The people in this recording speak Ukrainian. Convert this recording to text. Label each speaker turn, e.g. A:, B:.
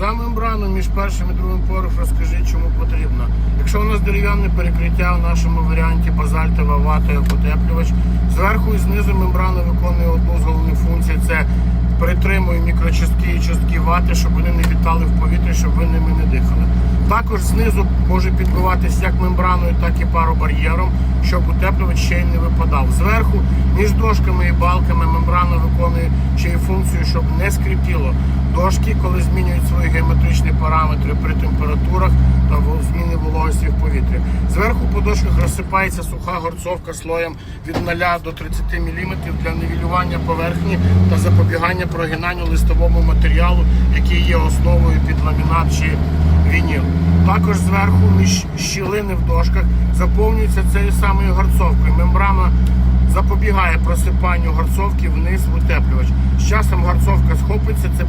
A: За мембрану між першим і другим поверхом розкажіть, чому потрібно. Якщо у нас дерев'яне перекриття в нашому варіанті базальтова вата і утеплювач, зверху і знизу мембрана виконує одну з головних функцій це притримує мікрочастки і частки вати, щоб вони не вітали в повітрі, щоб ви ними не дихали. Також знизу може підбиватися як мембраною, так і паробар'єром, щоб утеплювач ще й не випадав. Зверху між дошками і балками мембрана виконує ще й функцію, щоб скрипіло. Дошки, коли змінюють свої геометричні параметри при температурах та зміни вологості в повітрі. Зверху по дошках розсипається суха горцовка слоєм від 0 до 30 мм для нівелювання поверхні та запобігання прогинанню листовому матеріалу, який є основою під ламінат чи вініл. Також зверху між щілини в дошках заповнюється цією самою горцовкою. Мембрана запобігає просипанню горцовки вниз в утеплювач. Часом горцовка схопиться, це